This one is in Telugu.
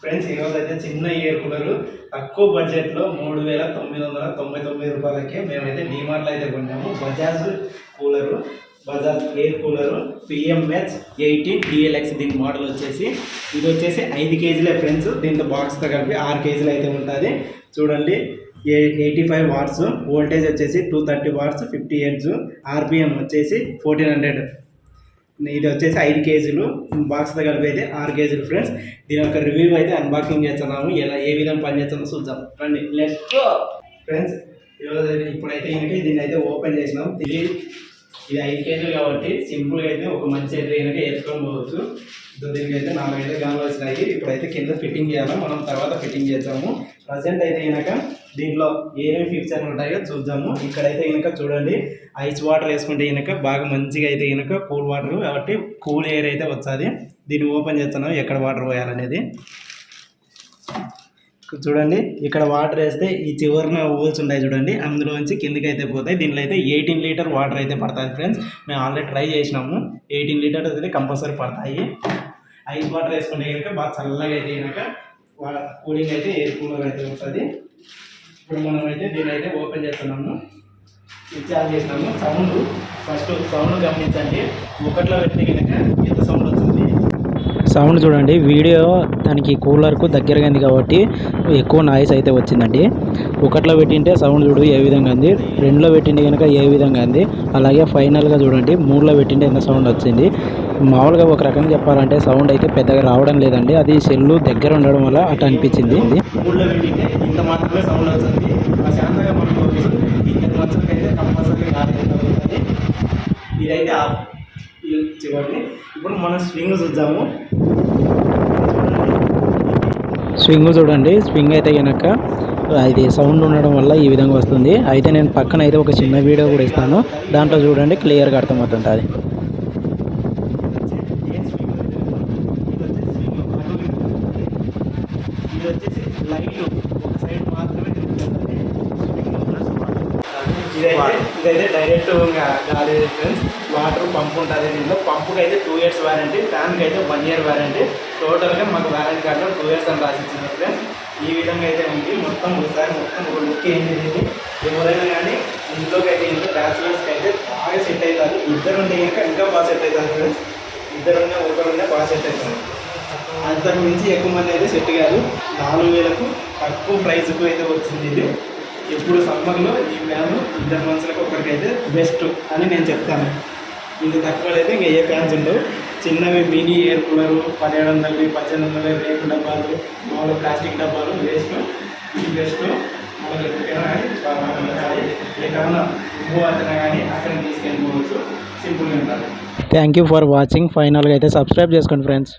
ఫ్రెండ్స్ ఈరోజు అయితే చిన్న ఇయర్ కూలర్ తక్కువ బడ్జెట్లో మూడు వేల తొమ్మిది వందల తొంభై తొమ్మిది రూపాయలకే మేమైతే డిమార్ట్లో అయితే కొన్నాము. Bajaj cooler Bajaj air cooler PMH eighteen DLX దీని మోడల్ వచ్చేసి ఇది వచ్చేసి ఐదు కేజీలే ఫ్రెండ్స్ దీంతో బాక్స్తో కలిపి ఆరు కేజీలు అయితే ఉంటుంది. చూడండి ఎయిటీ ఫైవ్ వాట్స్ వోల్టేజ్ వచ్చేసి two thirty watts fifty eights RPM వచ్చేసి ఫోర్టీన్ హండ్రెడ్ ఇది వచ్చేసి ఐదు కేజీలు. బాక్స్తో కలిపి అయితే ఆరు కేజీలు ఫ్రెండ్స్ దీని యొక్క రివ్యూ అయితే అన్బాక్సింగ్ చేస్తున్నాము. ఎలా ఏ విధంగా పనిచేస్తుందో చూద్దాం. రండి లెట్స్ ఫ్రెండ్స్ ఈరోజు ఇప్పుడైతే ఏంటంటే దీన్ని అయితే ఓపెన్ చేసినాం. ఇది ఇది ఐదు కేజీలు కాబట్టి సింపుల్గా అయితే ఒక మంచి ట్రైన్గా కనుక వేసుకొని పోవచ్చు. దీనికి అయితే నాలుగు అయితే గానులు వచ్చినాయి. ఇప్పుడైతే కింద ఫిట్టింగ్ చేయాలి. మనం తర్వాత ఫిట్టింగ్ చేద్దాము. ప్రజెంట్ అయితే కనుక దీంట్లో ఏమేమి ఫీచర్లు ఉంటాయో చూద్దాము. ఇక్కడైతే కనుక చూడండి. ఐస్ వాటర్ వేసుకుంటే కనుక బాగా మంచిగా అయితే కనుక కూల్ వాటర్ కాబట్టి కూల్ ఎయిర్ అయితే వస్తుంది. దీన్ని ఓపెన్ చేస్తున్నాం ఎక్కడ వాటర్ పోయాలనేది. చూడండి ఇక్కడ వాటర్ వేస్తే ఈ చివరిన హోల్స్ ఉంటాయి చూడండి అందులోంచి కిందకి అయితే పోతాయి. దీనిలో అయితే ఎయిటీన్ లీటర్ వాటర్ అయితే పడుతుంది ఫ్రెండ్స్ మేము ఆల్రెడీ ట్రై చేసినాము. ఎయిటీన్ లీటర్ అయితే కంపల్సరీ పడతాయి. ఐస్ వాటర్ వేసుకుంటే కనుక బాగా చల్లగా అయితే కనుక కూలింగ్ అయితే ఎయిర్ కూలర్ అయితే ఉంటుంది ఇప్పుడు మనం అయితే దీన్ని అయితే ఓపెన్ చేస్తున్నాము. స్విచ్ ఆన్ చేసినాము సౌండ్ ఫస్ట్ సౌండ్ గమనించండి. ఒకటిలో పెడితే కనుక ఎంత సౌండ్ సౌండ్ చూడండి. వీడియో దానికి కూలర్కు దగ్గరగా ఉంది కాబట్టి ఎక్కువ నాయిస్ అయితే వచ్చిందండి. ఒకటిలో పెట్టింటే సౌండ్ చూడు ఏ విధంగా ఉంది. రెండులో పెట్టింటే కనుక ఏ విధంగా ఉంది. అలాగే ఫైనల్గా చూడండి. మూడులో పెట్టింటే ఎంత సౌండ్ వచ్చింది. మామూలుగా ఒక రకంగా చెప్పాలంటే సౌండ్ అయితే పెద్దగా రావడం లేదండి. అది సెల్లు దగ్గర ఉండడం వల్ల అటు అనిపించింది. ఇంత మాత్రమే సౌండ్ వచ్చింది. ఇదైతే ఇప్పుడు మనం స్వింగ్ చూద్దాము. స్వింగ్ చూడండి. స్వింగ్ అయితే కనుక ఇది సౌండ్ ఉండడం వల్ల ఈ విధంగా వస్తుంది. అయితే నేను పక్కన అయితే ఒక చిన్న వీడియో కూడా ఇస్తాను. దాంట్లో చూడండి క్లియర్గా అర్థమవుతుంది అది. లైట్ ఒక సైడ్ మాత్రమే తిరుగుతుంది స్వింగ్ ప్లస్ వాటర్ ఇదైతే ఇదైతే డైరెక్ట్ గాలి ఫ్రెండ్స్ వాటర్ పంప్ ఉంటుంది దీంట్లో. పంపుకి అయితే టూ ఇయర్స్ వారంటీ ఫ్యాన్కి అయితే వన్ ఇయర్ వారంటీ టోటల్గా మాకు వారంటీ కార్డులో టూ ఇయర్స్ అని రాసిచ్చింది ఫ్రెండ్స్ ఈ విధంగా అయితే ఉంది. మొత్తం ఒకసారి మొత్తం ఒక లుక్ ఏంటి దీన్ని? ఎవరైనా కానీ ఇంట్లోకి అయితే ఇంట్లో బ్యాచులర్స్కి అయితే బాగా సెట్ అవుతుంది ఇద్దరు ఉంటే ఇంకా ఇంకా బాగా సెట్ అవుతుంది ఫ్రెండ్స్ ఇద్దరు ఉన్నా ఒకరు ఉన్నా బాగా సెట్ అవుతుంది అంతకు మించి ఎక్కువ మంది అయితే సెట్ కాదు. నాలుగు వేలకు తక్కువ ప్రైస్కు అయితే వచ్చింది ఇది. ఎప్పుడు సమ్మర్లో ఈ ఫ్యాన్ ఇద్దరు మనుషులకు ఒకరికైతే బెస్ట్ అని నేను చెప్తాను. ఇంత తక్కువ అయితే ఇంకా ఏ ఫ్యాన్స్ ఉండవు. చిన్నవి మినీ ఎయిర్ కూలరు పదిహేడు వందలవి పద్దెనిమిది వందలవి రేపు డబ్బాలు మామూలు ప్లాస్టిక్ డబ్బాలు వేస్ట్ ఈ బెస్ట్ మనకి ఎక్కడికైనా కానీ ఎక్కడన్నా మూవ్ అవుతున్నా కానీ అక్కడికి తీసుకెళ్ళిపోవచ్చు. సింపుల్గా ఉంటుంది. థ్యాంక్ యూ ఫర్ వాచింగ్ ఫైనల్గా అయితే సబ్స్క్రైబ్ చేసుకోండి ఫ్రెండ్స్